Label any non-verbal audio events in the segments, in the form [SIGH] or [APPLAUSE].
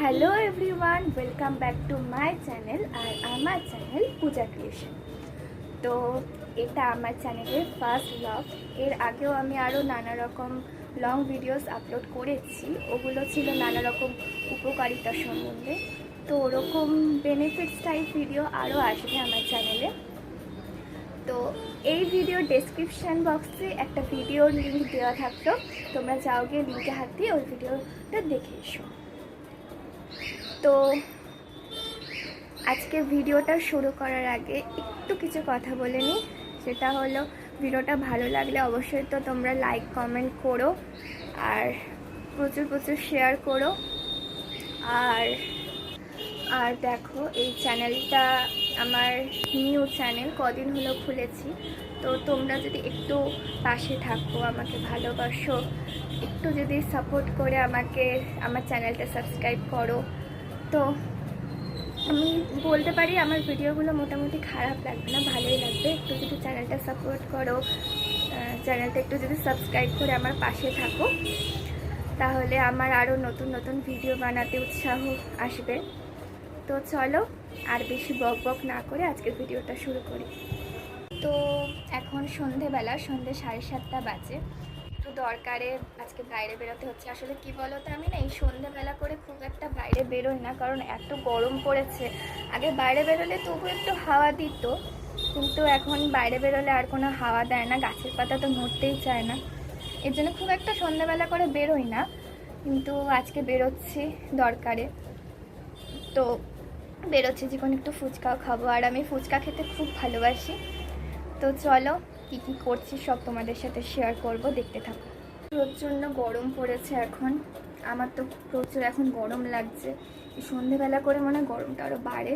Hello everyone welcome back to my channel আর আমার channel পূজা creation তো এটা আমার চ্যানেলের ফার্স্ট ব্লগ এর আগেও আমি আরও নানা রকম লং ভিডিওস আপলোড করেছি। ওগুলো ছিল নানা রকম উপকারিতা সম্বন্ধে। তো ওরকম বেনিফিটস টাইপ ভিডিও আরও আসবে আমার চ্যানেলে তো এই ভিডিও ডেসক্রিপশান বক্সে একটা ভিডিওর লিঙ্ক দেওয়া থাকতো তোমরা যাও গিয়ে লিঙ্কে হাত দিয়ে ওই ভিডিওটা দেখে এসো। তো আজকে ভিডিওটা শুরু করার আগে একটু কিছু কথা বলে নিই। সেটা হলো, ভিডিওটা ভালো লাগলে অবশ্যই তো তোমরা লাইক কমেন্ট করো আর প্রচুর প্রচুর শেয়ার করো। আর আর দেখো, এই চ্যানেলটা আমার নিউ চ্যানেল কদিন হলো খুলেছি। তো তোমরা যদি একটু পাশে থাকো, আমাকে ভালোবাসো, একটু যদি সাপোর্ট করে আমাকে, আমার চ্যানেলটা সাবস্ক্রাইব করো তো আমি বলতে পারি আমার ভিডিওগুলো মোটামুটি খারাপ লাগবে না, ভালোই লাগবে। একটু যদি চ্যানেলটা সাপোর্ট করো চ্যানেলটা একটু যদি সাবস্ক্রাইব করে আমার পাশে থাকো, তাহলে আমার আরও নতুন নতুন ভিডিও বানাতে উৎসাহ আসবে। তো চলো, আর বেশি বক বক না করে আজকে ভিডিওটা শুরু করি। তো এখন সন্ধেবেলা, সন্ধে সাড়ে সাতটা বাজে। দরকারে আজকে বাইরে বেরোতে হচ্ছে। আসলে কি বলো তো আমি না এই সন্ধেবেলা করে খুব একটা বাইরে বেরোই না, কারণ এত গরম পড়েছে। আগে বাইরে বেরোলে তবু একটু হাওয়া দিত, কিন্তু এখন বাইরে বেরোলে আর কোনো হাওয়া দেয় না, গাছের পাতা তো নড়তেই চায় না। এর জন্য খুব একটা সন্ধ্যাবেলা করে বেরোই না, কিন্তু আজকে বেরোচ্ছি দরকারে। তো বেরোচ্ছি কোনো একটু ফুচকাও খাব। আর আমি ফুচকা খেতে খুব ভালোবাসি। তো চলো কী কী করছি সব তোমাদের সাথে শেয়ার করব, দেখতে থাকো। প্রচণ্ড গরম পড়েছে এখন। আমার তো প্রচুর এখন গরম লাগছে। সন্ধেবেলা করে মনে গরমটা আরও বাড়ে।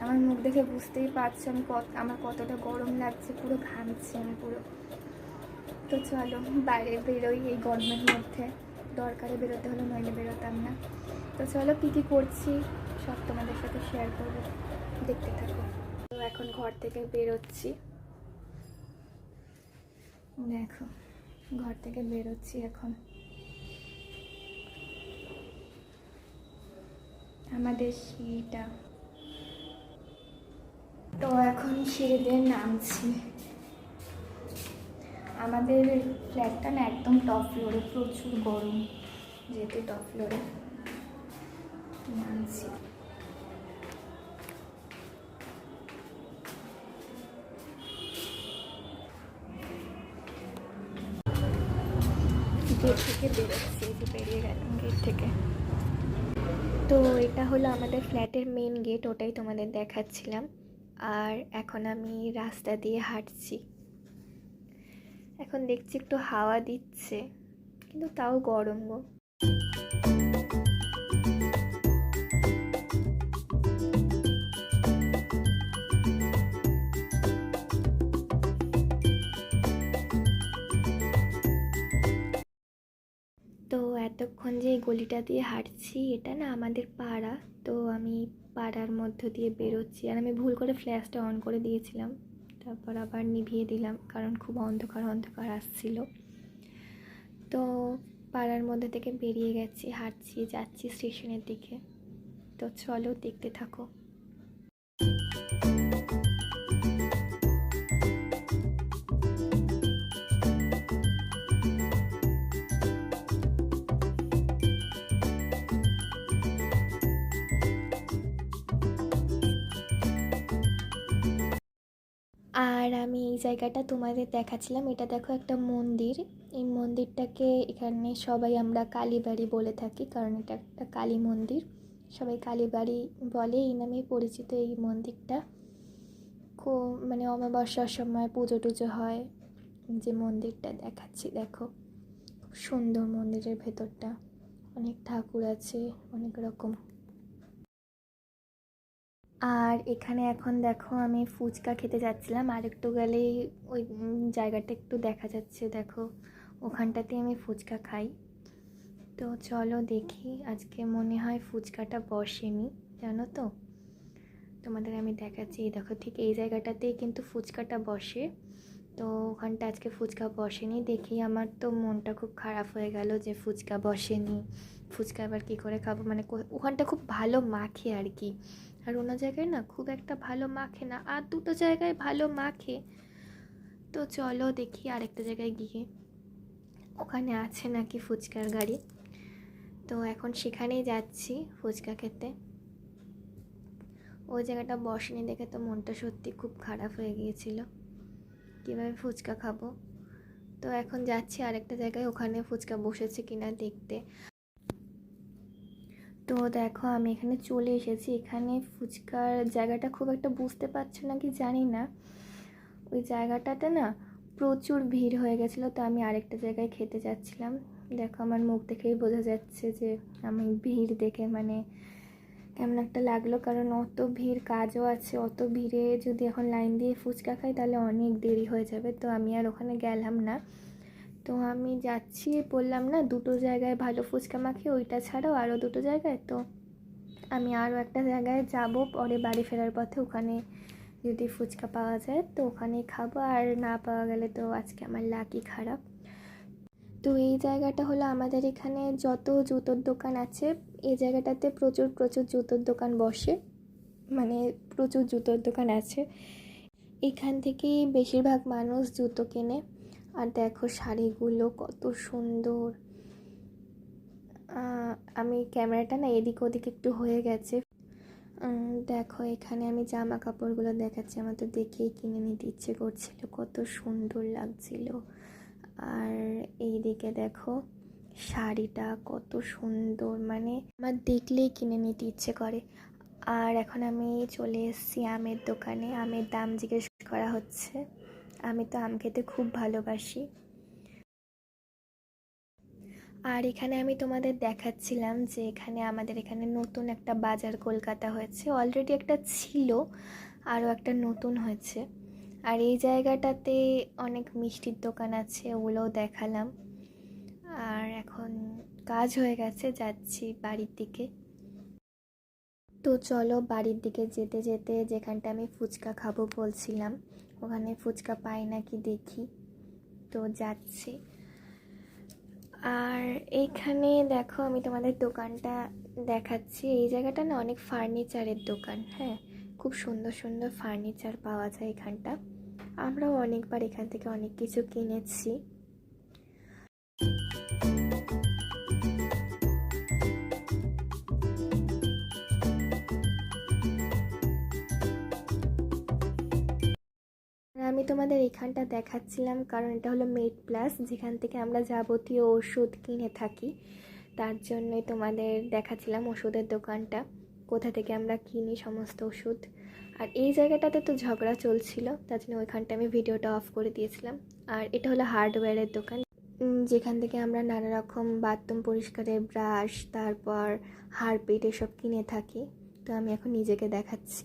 আমার মুখ দেখে বুঝতেই পারছ আমি কত আমার কতটা গরম লাগছে, পুরো ঘামছি আমি পুরো। তো চলো, বাইরে বেরোই এই গরমের মধ্যে। দরকারে বেরোতে হলে নইলে বেরোতাম না। তো চলো, কী কী করছি সব তোমাদের সাথে শেয়ার করব। দেখতে থাকো। তো এখন ঘর থেকে বেরোচ্ছি। দেখো, ঘর থেকে বেরোচ্ছি এখন। আমাদের সিঁড়িটা। তো এখন সিঁড়ি দিয়ে নামছি। আমাদের ফ্ল্যাটটা না একদম টপ ফ্লোরে প্রচুর গরম, যেহেতু টপ ফ্লোরে নামছি। গেট থেকে বেরোচ্ছি যে বেরিয়ে গেলাম গেট থেকে। তো এটা হলো আমাদের ফ্ল্যাটের মেন গেট ওটাই তোমাদের দেখাচ্ছিলাম। আর এখন আমি রাস্তা দিয়ে হাঁটছি। এখন দেখছি একটু হাওয়া দিচ্ছে, কিন্তু তাও গরম গো। এতক্ষণ যে গলিটা দিয়ে হাঁটছি, এটা না আমাদের পাড়া। তো আমি পাড়ার মধ্য দিয়ে বেরোচ্ছি। আর আমি ভুল করে ফ্ল্যাশটা অন করে দিয়েছিলাম। তারপর আবার নিভিয়ে দিলাম, কারণ খুব অন্ধকার অন্ধকার আসছিল। তো পাড়ার মধ্যে থেকে বেরিয়ে গেছি, হাঁটছি, যাচ্ছি স্টেশনের দিকে। তো চলো দেখতে থাকো। আর আমি এই জায়গাটা তোমাদের দেখাচ্ছিলাম। এটা দেখো একটা মন্দির। এই মন্দিরটাকে এখানে সবাই আমরা কালীবাড়ি বলে থাকি, কারণ এটা একটা কালী মন্দির। সবাই কালীবাড়ি বলে এই নামেই পরিচিত এই মন্দিরটা। খুব মানে অমাবস্যার সময় পুজো টুজো হয়, যে মন্দিরটা দেখাচ্ছি, দেখো। খুব সুন্দর মন্দিরের ভেতরটা। অনেক ঠাকুর আছে, অনেক রকম। আর এখানে এখন দেখো আমি ফুচকা খেতে যাচ্ছিলাম। আর একটু গেলেই ওই জায়গাটা একটু দেখা যাচ্ছে। দেখো, ওখানটাতে আমি ফুচকা খাই। তো চলো দেখি, আজকে মনে হয় ফুচকাটা বসেনি, জানো তো? তোমাদের আমি দেখাচ্ছি। এই দেখো, ঠিক এই জায়গাটাতেই কিন্তু ফুচকাটা বসে। তো ওখানটা আজকে ফুচকা বসেনি। দেখি আমার তো মনটা খুব খারাপ হয়ে গেল যে ফুচকা বসেনি। ফুচকা আবার কী করে খাব? মানে ওখানটা খুব ভালো মাখে আর কি। আর অন্য জায়গায় না খুব একটা ভালো মাখে না। আর দুটো জায়গায় ভালো মাখে। তো চলো দেখি আরেকটা জায়গায় গিয়ে। ওখানে আছে নাকি ফুচকার গাড়ি? তো এখন সেখানেই যাচ্ছি ফুচকা খেতে। ওই জায়গাটা বসেনি দেখে তো মনটা সত্যি খুব খারাপ হয়ে গিয়েছিল। কীভাবে ফুচকা খাব? তো এখন যাচ্ছি আরেকটা জায়গায়। ওখানে ফুচকা বসেছে কিনা দেখতে। তো দেখো, আমি এখানে চলে এসেছি। এখানে ফুচকার জায়গাটা খুব একটা বুঝতে পারছ না কি জানি না। ওই জায়গাটাতে না প্রচুর ভিড় হয়ে গেছিল, তো আমি আরেকটা জায়গায় খেতে যাচ্ছিলাম। দেখো, আমার মুখ দেখেই বোঝা যাচ্ছে যে আমি ভিড় দেখে মানে কেমন একটা লাগল, কারণ অত ভিড় কাজও আছে, অত ভিড়ে যদি এখন লাইন দিয়ে ফুচকা খাই তাহলে অনেক দেরি হয়ে যাবে। তো আমি আর ওখানে গেলাম না। তো আমি যাচ্ছি, বললাম, না, দুটো জায়গায় ভালো ফুচকা মাখি ওইটা ছাড়াও আরও দুটো জায়গায়। তো আমি আরও একটা জায়গায় যাব, পরে বাড়ি ফেরার পথে ওখানে যদি ফুচকা পাওয়া যায়, তো ওখানেই খাব, আর না পাওয়া গেলে তো আজকে আমার লাকি খারাপ। তো এই জায়গাটা হলো আমাদের এখানে যত জুতোর দোকান আছে, এই জায়গাটাতে প্রচুর প্রচুর জুতোর দোকান বসে মানে প্রচুর জুতোর দোকান আছে। এখান থেকেই বেশিরভাগ মানুষ জুতো কেনে। আর দেখো শাড়িগুলো কত সুন্দর। আমি ক্যামেরাটা না এদিক ওদিক একটু হয়ে গেছে। দেখো এখানে আমি জামা কাপড়গুলো দেখাচ্ছি, আমার তো দেখেই কিনে নিতে ইচ্ছে করছিল, কত সুন্দর লাগছিল। আর এইদিকে দেখো শাড়িটা কত সুন্দর মানে আমার দেখলেই কিনে নিতে ইচ্ছে করে। আর এখন আমি চলে এসেছি আমের দোকানে, আমের দাম জিজ্ঞেস করা হচ্ছে। আমি তো আম খেতে খুব ভালোবাসি। আর এখানে আমি তোমাদের দেখাচ্ছিলাম যে এখানে আমাদের এখানে নতুন একটা বাজার কলকাতা হয়েছে। অলরেডি একটা ছিল, আরও একটা নতুন হয়েছে। আর এই জায়গাটাতে অনেক মিষ্টির দোকান আছে, ওগুলোও দেখালাম। আর এখন কাজ হয়ে গেছে, যাচ্ছি বাড়ির দিকে। তো চলো বাড়ির দিকে যেতে যেতে যেখানটা আমি ফুচকা খাব বলছিলাম, ওখানে ফুচকা পাই নাকি দেখি। তো যাচ্ছি। আর এইখানে দেখো আমি তোমাদের দোকানটা দেখাচ্ছি। এই জায়গাটা না অনেক ফার্নিচারের দোকান হ্যাঁ? খুব সুন্দর সুন্দর ফার্নিচার পাওয়া যায় এখানটা। আমরাও অনেকবার এখান থেকে অনেক কিছু কিনেছি। আমি তোমাদের এখানটা দেখাচ্ছিলাম, কারণ এটা হলো মেড প্লাস যেখান থেকে আমরা যাবতীয় ওষুধ কিনে থাকি। তার জন্যই তোমাদের দেখাচ্ছিলাম ওষুধের দোকানটা, কোথা থেকে আমরা কিনি সমস্ত ওষুধ। আর এই জায়গাটাতে তো ঝগড়া চলছিল, তার জন্য ওইখানটা আমি ভিডিওটা অফ করে দিয়েছিলাম। আর এটা হলো হার্ডওয়্যারের দোকান যেখান থেকে আমরা নানা রকম বাথরুম পরিষ্কারের ব্রাশ তারপর হারপিট এসব কিনে থাকি। তো আমি এখন নিজেকে দেখাচ্ছি।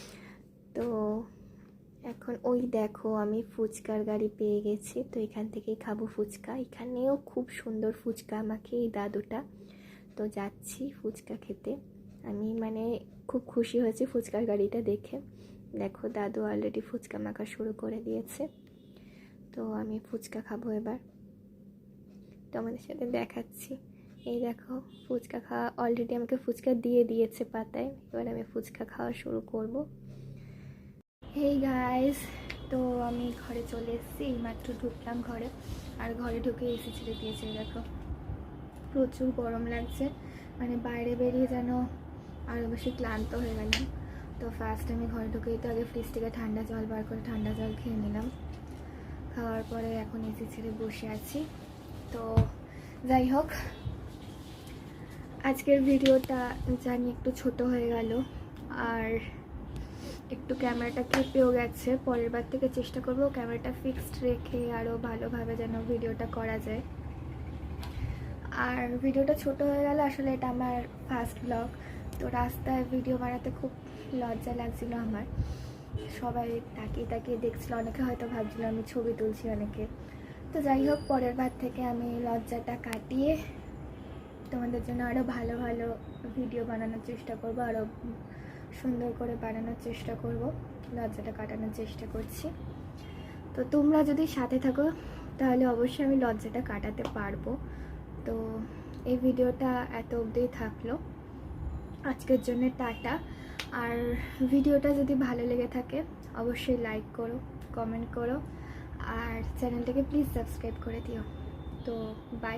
[LAUGHS] তো এখন ওই দেখো আমি ফুচকার গাড়ি পেয়ে গেছি। তো এখান থেকেই খাব ফুচকা। এখানেও খুব সুন্দর ফুচকা আমাকে এই দাদুটা। তো যাচ্ছি ফুচকা খেতে। আমি মানে খুব খুশি হয়েছি ফুচকার গাড়িটা দেখে। দেখো দাদু অলরেডি ফুচকা মাখা শুরু করে দিয়েছে। তো আমি ফুচকা খাব এবার। তোমাদের সাথে দেখাচ্ছি। এই দেখো ফুচকা খাওয়া অলরেডি আমাকে ফুচকা দিয়ে দিয়েছে পাতায়। এবার আমি ফুচকা খাওয়া শুরু করব। হেই গাইস তো আমি ঘরে চলে এসেছি, এইমাত্র ঢুকলাম ঘরে। আর ঘরে ঢুকে এসি ছেড়ে দিয়েছে দেখো। প্রচুর গরম লাগছে। মানে বাইরে বেরিয়ে যেন আরও বেশি ক্লান্ত হয়ে গেলাম। তো ফার্স্ট আমি ঘরে ঢুকেই তো আগে ফ্রিজ থেকে ঠান্ডা জল বার করে ঠান্ডা জল খেয়ে নিলাম। খাওয়ার পরে এখন এসি ছেড়ে বসে আছি। তো যাই হোক, আজকের ভিডিওটা জানি একটু ছোট হয়ে গেল। আর একটু ক্যামেরাটা কেঁপেও গেছে, পরের বার থেকে চেষ্টা করব ক্যামেরাটা ফিক্সড রেখে আরও ভালোভাবে যেন ভিডিওটা করা যায়। আর ভিডিওটা ছোট হয়ে গেল আসলে এটা আমার ফার্স্ট ব্লগ তো রাস্তায় ভিডিও বানাতে খুব লজ্জা লাগছিল আমার। সবাই তাকিয়ে তাকিয়ে দেখছিল, অনেকে হয়তো ভাবছিল আমি ছবি তুলছি অনেকে। তো যাই হোক, পরের বার থেকে আমি লজ্জাটা কাটিয়ে তোমাদের জন্য আরও ভালো ভালো ভিডিও বানানোর চেষ্টা করব আরও সুন্দর করে বানানোর চেষ্টা করব লজ্জাটা কাটানোর চেষ্টা করছি। তো তোমরা যদি সাথে থাকো, তাহলে অবশ্যই আমি লজ্জাটা কাটাতে পারব। তো এই ভিডিওটা এত অবধিই থাকল। আজকের জন্য টাটা। আর ভিডিওটা যদি ভালো লেগে থাকে, অবশ্যই লাইক করো, কমেন্ট করো, আর চ্যানেলটাকে প্লিজ সাবস্ক্রাইব করে দিও। তো বাই।